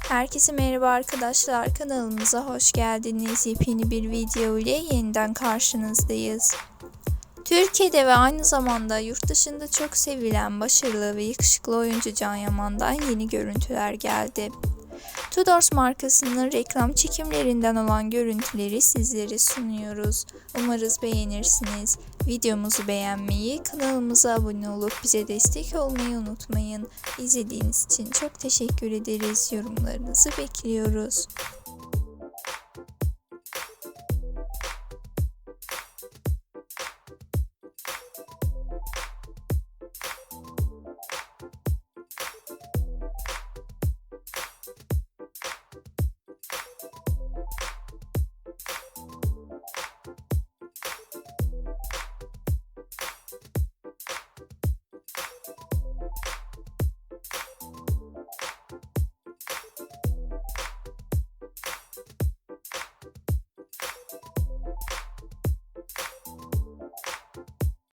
Herkese merhaba arkadaşlar kanalımıza hoş geldiniz. Yepyeni bir video ile yeniden karşınızdayız. Türkiye'de ve aynı zamanda yurt dışında çok sevilen başarılı ve yakışıklı oyuncu Can Yaman'dan yeni görüntüler geldi. Tudors markasının reklam çekimlerinden olan görüntüleri sizlere sunuyoruz. Umarız beğenirsiniz. Videomuzu beğenmeyi, kanalımıza abone olup bize destek olmayı unutmayın. İzlediğiniz için çok teşekkür ederiz. Yorumlarınızı bekliyoruz.